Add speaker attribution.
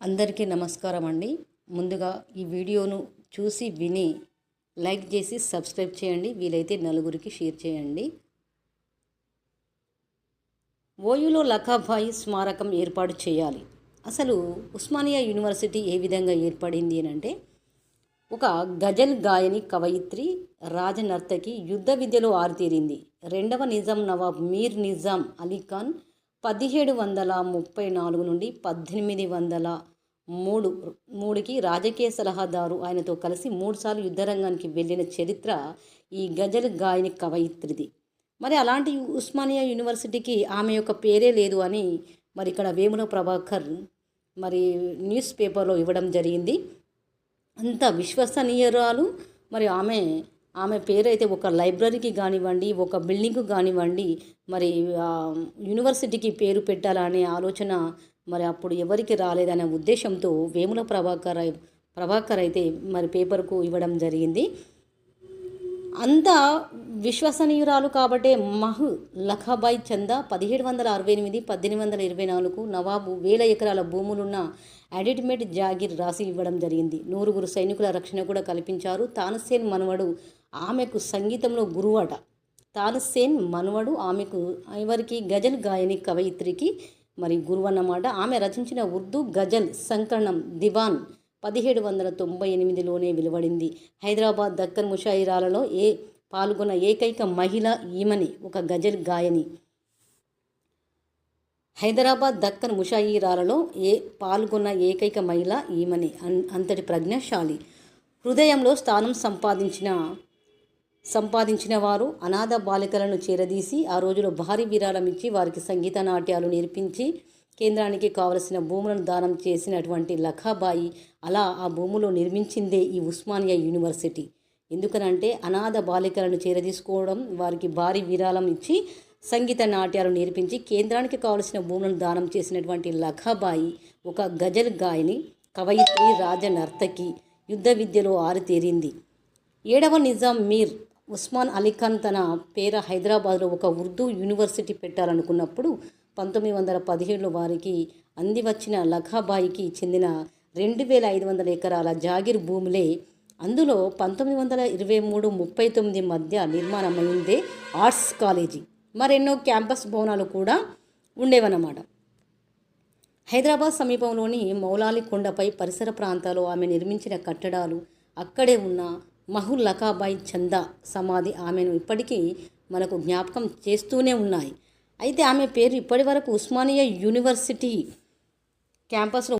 Speaker 1: అందరికీ నమస్కారం అండి. ముందుగా ఈ వీడియోను చూసి విని లైక్ చేసి సబ్స్క్రైబ్ చేయండి. వీలైతే నలుగురికి షేర్ చేయండి. ఓయూలో లఖాభాయి స్మారకం ఏర్పాటు చేయాలి. అసలు ఉస్మానియా యూనివర్సిటీ ఏ విధంగా ఏర్పడింది అని అంటే ఒక గజల్ గాయని కవయిత్రి రాజనర్తకి యుద్ధ విద్యలో ఆరితేరింది. రెండవ నిజాం నవాబ్ మీర్ నిజాం అలీ ఖాన్ పదిహేడు వందల ముప్పై నాలుగు నుండి పద్దెనిమిది వందల మూడు మూడుకి రాజకీయ సలహాదారు ఆయనతో కలిసి మూడుసార్లు యుద్ధరంగానికి వెళ్ళిన చరిత్ర ఈ గజల్ గాయని కవయిత్రిది. మరి అలాంటి ఉస్మానియా యూనివర్సిటీకి ఆమె యొక్క పేరే లేదు అని మరి ఇక్కడ వేముల ప్రభాకర్ మరి న్యూస్ పేపర్లో ఇవ్వడం జరిగింది. అంత విశ్వసనీయురాలు. మరి ఆమె ఆమె పేరైతే ఒక లైబ్రరీకి కానివ్వండి ఒక బిల్డింగ్కు కానివ్వండి మరి యూనివర్సిటీకి పేరు పెట్టాలనే ఆలోచన మరి అప్పుడు ఎవరికి రాలేదనే ఉద్దేశంతో వేముల ప్రభాకర్ ప్రభాకర్ అయితే మరి పేపర్కు ఇవ్వడం జరిగింది. అంత విశ్వసనీయురాలు కాబట్టే మహు లఖాబాయ్ చందా పదిహేడు వందల అరవై ఎనిమిది పద్దెనిమిది వందల ఇరవై నాలుగు నవాబు వేల ఎకరాల భూములున్న అడిట్మేట్ జాగిర్ రాసి ఇవ్వడం జరిగింది. నూరుగురు సైనికుల రక్షణ కూడా కల్పించారు. తానసేన్ మనవడు ఆమెకు సంగీతంలో గురువట. తానసేన్ మనవడు ఆమెకు ఎవరికి గజల్ గాయని కవయిత్రికి మరి గురువు అన్నమాట ఆమె రచించిన ఉర్దూ గజల్ సంకలనం దివాన్ పదిహేడు వందల తొంభై ఎనిమిదిలోనే వెలువడింది. హైదరాబాద్ దక్కన్ ముషాయిరాలలో ఏ పాల్గొన్న ఏకైక మహిళ ఈమని ఒక గజల్ గాయని. హైదరాబాద్ దక్కన్ ముషాయిరాలలో ఏ పాల్గొన్న ఏకైక మహిళ ఈమని అన్ అంతటి ప్రజ్ఞాశాలి. హృదయంలో స్థానం సంపాదించిన సంపాదించిన వారు అనాథ బాలికలను చేరదీసి ఆ రోజులో భారీ విరాళం ఇచ్చి వారికి సంగీత నాట్యాలు నేర్పించి కేంద్రానికి కావలసిన భూములను దానం చేసినటువంటి లఖాబాయి అలా ఆ భూములో నిర్మించిందే ఈ ఉస్మానియా యూనివర్సిటీ. ఎందుకనంటే అనాథ బాలికలను చేరదీసుకోవడం వారికి భారీ విరాళం ఇచ్చి సంగీత నాట్యాలు నేర్పించి కేంద్రానికి కావలసిన భూములను దానం చేసినటువంటి లఖాబాయి ఒక గజల్ గాయని కవయిత్రి రాజనర్తకి యుద్ధ విద్యలో ఆరితేరింది. ఏడవ నిజాం మీర్ ఉస్మాన్ అలీఖాన్ తన పేర హైదరాబాద్లో ఒక ఉర్దూ యూనివర్సిటీ పెట్టాలనుకున్నప్పుడు పంతొమ్మిది వందల పదిహేడులో వారికి అంది వచ్చిన లఖాబాయికి చెందిన రెండు వేల ఐదు వందల ఎకరాల జాగిర్ భూములే అందులో పంతొమ్మిది వందల ఇరవై మూడు ముప్పై తొమ్మిది మధ్య నిర్మాణమైందే ఆర్ట్స్ కాలేజీ. మరెన్నో క్యాంపస్ భవనాలు కూడా ఉండేవన్నమాట. హైదరాబాద్ సమీపంలోని మౌలాలి కొండపై పరిసర ప్రాంతాలు ఆమె నిర్మించిన కట్టడాలు అక్కడే ఉన్న మహుల్లకాబాయి చందా సమాధి ఆమెను ఇప్పటికీ మనకు జ్ఞాపకం చేస్తూనే ఉన్నాయి. అయితే ఆమె పేరు ఇప్పటి వరకు ఉస్మానియా యూనివర్సిటీ క్యాంపస్లో